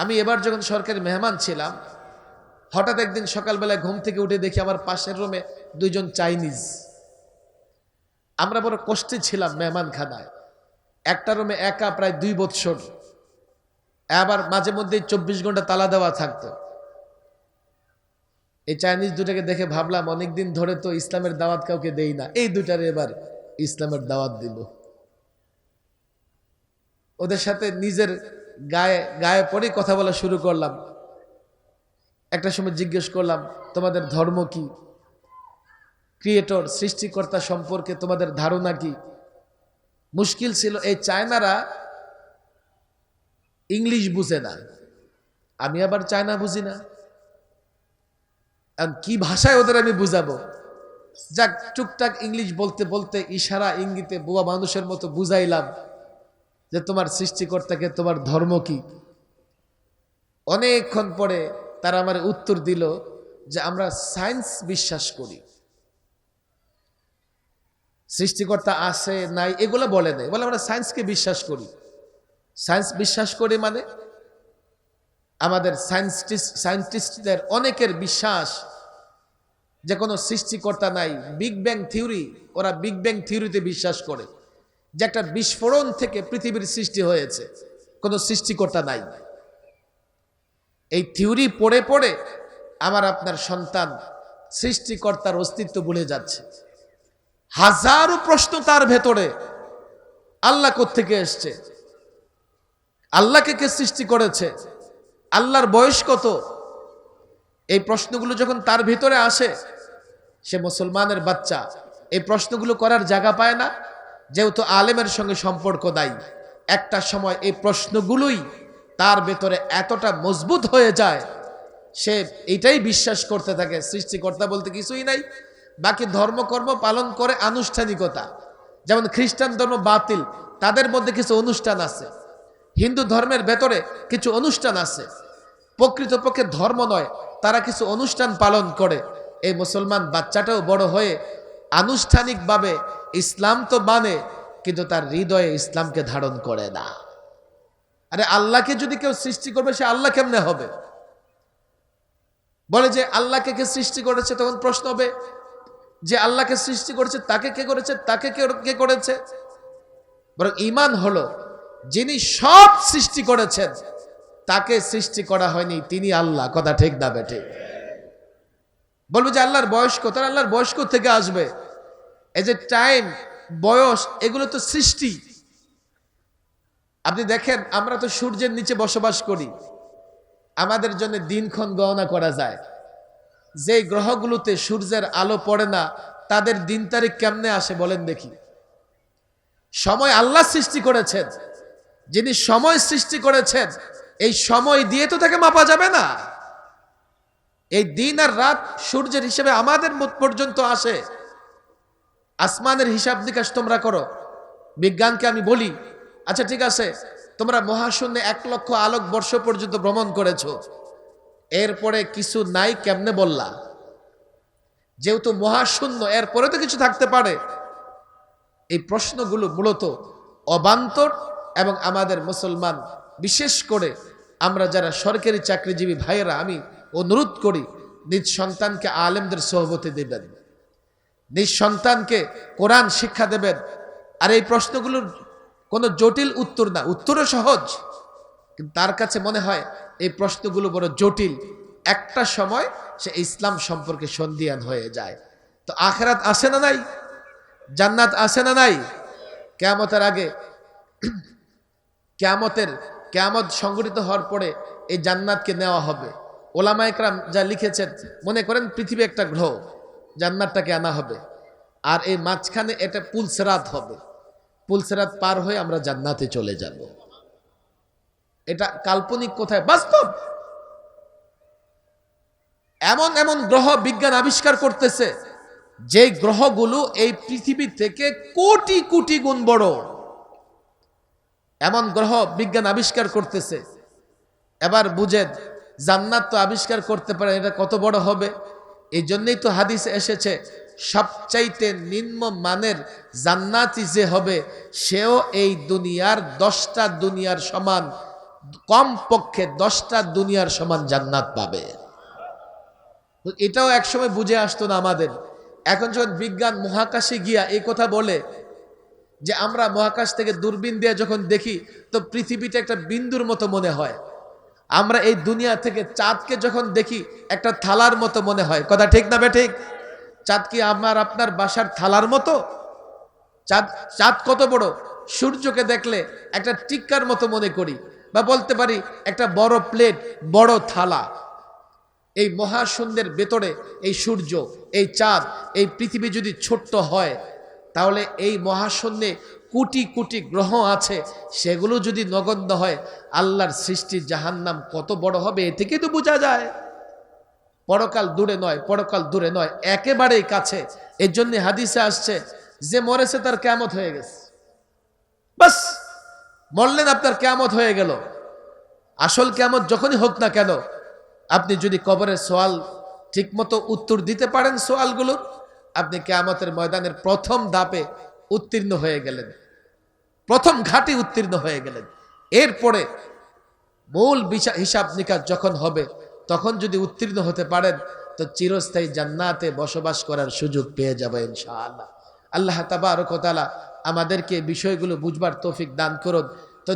আমি এবার যখন সরকারি মেহমান ছিলাম, হঠাৎ একদিন সকালবেলায় ঘুম থেকে উঠে দেখি আমার পাশের রুমে দুইজন চাইনিজ। আমরা বড় কষ্টে ছিলাম মেহমান খানায় একটা রুমে একা প্রায় দুই বৎসর। আবার মাঝে মধ্যেই চব্বিশ ঘণ্টা তালা দেওয়া থাকতো। এই চাইনিজ দুটাকে দেখে ভাবলাম, অনেকদিন ধরে তো ইসলামের দাওয়াত কাউকে দেই না। এই দুটারে এবার ইসলামের দাওয়াত দিব। ওদের সাথে নিজের গায়ে গায়ে পরে কথা বলা শুরু করলাম। একটা সময় জিজ্ঞেস করলাম, তোমাদের ধর্ম কি? ক্রিয়েটর সৃষ্টিকর্তা সম্পর্কে তোমাদের ধারণা কি? মুশকিল ছিল, এই চায়নারা ইংলিশ বুঝে না। আমি আবার চায়না বুঝি না। কি ভাষায় ওদের আমি বুঝাবো? যাক, টুকটাক ইংলিশ বলতে বলতে ইশারা, ইঙ্গিতে বুয়া মানুষের মতো বুঝাইলাম। যে তোমার সৃষ্টিকর্তাকে তোমার ধর্ম কি? অনেকক্ষণ পরে তারা আমার উত্তর দিল যে আমরা সায়েন্স বিশ্বাস করি। সৃষ্টিকর্তা আছে, নাই, এগুলো বলে নেই। বলে আমরা সায়েন্সকে বিশ্বাস করি। সায়েন্স বিশ্বাস করি মানে? আমাদের সায়েন্টিস্ট সায়েন্টিস্টদের অনেকের বিশ্বাস যে কোনো সৃষ্টিকর্তা নাই। বিগ ব্যাং থিওরি, ওরা বিগ ব্যাং থিওরিতে বিশ্বাস করে। যে একটা বিস্ফোরণ থেকে পৃথিবীর সৃষ্টি হয়েছে, কোনো সৃষ্টিকর্তা নাই। এই থিওরি পড়ে পড়ে আমার আপনার সন্তান সৃষ্টিকর্তার অস্তিত্ব ভুলে যাচ্ছে। হাজারো প্রশ্ন তার ভেতরে, আল্লাহ থেকে এসছে? আল্লাহকে কে সৃষ্টি করেছে? আল্লাহর বয়স কত? এই প্রশ্নগুলো যখন তার ভিতরে আসে, সে মুসলমানের বাচ্চা, এই প্রশ্নগুলো করার জায়গা পায় না। যেহেতু আলেমের সঙ্গে সম্পর্ক নাই, একটা সময় এই প্রশ্নগুলোই তার ভেতরে এতটা মজবুত হয়ে যায়, সে এটাই বিশ্বাস করতে থাকে, সৃষ্টিকর্তা বলতে কিছুই নাই, বাকি ধর্মকর্ম পালন করে আনুষ্ঠানিকতা। যেমন খ্রিস্টান ধর্ম বাতিল, তাদের মধ্যে কিছু অনুষ্ঠান আছে। হিন্দু ধর্মের ভেতরে কিছু অনুষ্ঠান আছে। প্রকৃতপক্ষে ধর্ম নয়, তারা কিছু অনুষ্ঠান পালন করে। এই মুসলমান বাচ্চাটাও বড় হয়ে আনুষ্ঠানিকভাবে ইসলাম তো মানে কিন্তু তার হৃদয়ে ইসলামকে ধারণ করে না। আরে আল্লাহকে যদি কেউ সৃষ্টি করবে, সে আল্লাহ কেমনে হবে? বলে যে আল্লাহকে কে সৃষ্টি করেছে, তখন প্রশ্ন হবে, যে আল্লাহকে সৃষ্টি করেছে, তাকে কে করেছে, তাকে কে কে করেছে? বরং ইমান হলো, যিনি সব সৃষ্টি করেছেন, তাকে সৃষ্টি করা হয়নি, তিনি আল্লাহ। কথা ঠিক না বেঠে বলব যে আল্লাহর বয়স কত? আল্লাহর বয়স থেকে আসবে? এই যে টাইম বয়স, এগুলো তো সৃষ্টি। আপনি দেখেন, আমরা তো সূর্যের নিচে বসবাস করি। আমাদের জন্য দিনক্ষণ গণনা করা যায়। যে গ্রহগুলোতে সূর্যের আলো পড়ে না, তাদের দিন তারিখ কেমনে আসে বলেন দেখি। সময় আল্লাহ সৃষ্টি করেছেন। যিনি সময় সৃষ্টি করেছেন, এই সময় দিয়ে তো তাকে মাপা যাবে না। এই দিন আর রাত সূর্যের হিসেবে আমাদের মুখ পর্যন্ত আসে। আসমানের হিসাব নিকাশ তোমরা করো। বিজ্ঞানকে আমি বলি আচ্ছা ঠিক আছে, তোমরা মহাশূন্যে এক লক্ষ আলোক বর্ষ পর্যন্ত ভ্রমণ করেছ। এরপরে কিছু নাই কেমনে বললা? যেহেতু মহাশূন্য, এরপরে তো কিছু থাকতে পারে। এই প্রশ্নগুলো মূলত অবান্তর এবং আমাদের মুসলমান, বিশেষ করে আমরা যারা সরকারি চাকরিজীবী ভাইয়েরা, আমি অনুরোধ করি নিজ সন্তানকে আলেমদের সহবতে দেবেন। নিজ সন্তানকে কোরআন শিক্ষা দেবেন। আর এই প্রশ্নগুলোর কোনো জটিল উত্তর না, উত্তরও সহজ। কিন্তু তার কাছে মনে হয় এই প্রশ্নগুলো বড় জটিল। একটা সময় সে ইসলাম সম্পর্কে সন্ধিয়ান হয়ে যায়। তো আখেরাত আসে না নাই? জান্নাত আসে না নাই? কেয়ামতের আগে কেয়ামতের, কেয়ামত সংগঠিত হওয়ার পরে এই জান্নাতকে নেওয়া হবে। ওলামা একরাম যা লিখেছেন, মনে করেন পৃথিবী একটা গ্রহ, জান্নাতটাকে আনা হবে। আর এই মাঝখানে এটা পুলসেরাত হবে। পুলসেরাত পার হয়ে আমরা জান্নাতে চলে যাব। এটা কাল্পনিক কোথায়? বাস্তব! এমন এমন গ্রহ বিজ্ঞান আবিষ্কার করতেছে যে গ্রহগুলো এই পৃথিবী থেকে কোটি কোটি গুণ বড়। এমন গ্রহ বিজ্ঞান আবিষ্কার করতেছে। এবার বুঝেন জান্নাত তো আবিষ্কার করতে পারে এটা কত বড় হবে? এই জন্যই তো হাদিস এসেছে, সবচাইতে নিম্ন মানের জান্নাতি যে হবে, সেও এই দুনিয়ার দশটা দুনিয়ার সমান কম পক্ষে দশটা দুনিয়ার সমান জান্নাত পাবে। এটাও একসময় বুঝে আসতো না আমাদের। এখন যখন বিজ্ঞান মহাকাশে গিয়া এই কথা বলে, যে আমরা মহাকাশ থেকে দূরবীন দিয়ে যখন দেখি, তো পৃথিবীটা একটা বিন্দুর মতো মনে হয়। আমরা এই দুনিয়া থেকে চাঁদকে যখন দেখি, একটা থালার মতো মনে হয়। কথা ঠিক না ঠিক? চাঁদ কি আমার আপনার বাসার থালার মতো? চাঁদ চাঁদ কত বড়? সূর্যকে দেখলে একটা টিক্কার মতো মনে করি। বা বলতে পারি, একটা বড় প্লেট, বড় থালা। এই মহাশূন্যের ভেতরে এই সূর্য, এই চাঁদ, এই পৃথিবী যদি ছোট্ট হয়, তাহলে এই মহাশূন্যে কোটি কোটি গ্রহ আছে, সেগুলো যদি নগণ্য হয়, আল্লাহর সৃষ্টির জাহান্নাম কত বড় হবে, এ থেকেই তো বোঝা যায়। পরকাল দূরে নয়, পরকাল দূরে নয়, একেবারেই কাছে। এর জন্য হাদিসে আসছে যে মরেছে তার কেমত হয়ে গেছে। বাস, মরলেন আপনার কেমত হয়ে গেল। আসল কেমত যখনই হোক না কেন, আপনি যদি কবরের সোয়াল ঠিকমতো উত্তর দিতে পারেন সোয়ালগুলোর আপনি কেয়ামতের ময়দানের প্রথম ধাপে উত্তীর্ণ হয়ে গেলেন। প্রথম ঘাটি উত্তীর্ণ হয়ে গেলেন। এরপরে মূল হিসাব নিকাশ যখন হবে, তখন যদি উত্তীর্ণ হতে পারেন, তো চিরস্থায়ী জান্নাতে বসবাস করার সুযোগ পেয়ে যাবে ইনশাআল্লাহ। আল্লাহ তাবারকতালা আমাদেরকে বিষয়গুলো বুঝবার তৌফিক দান করুন।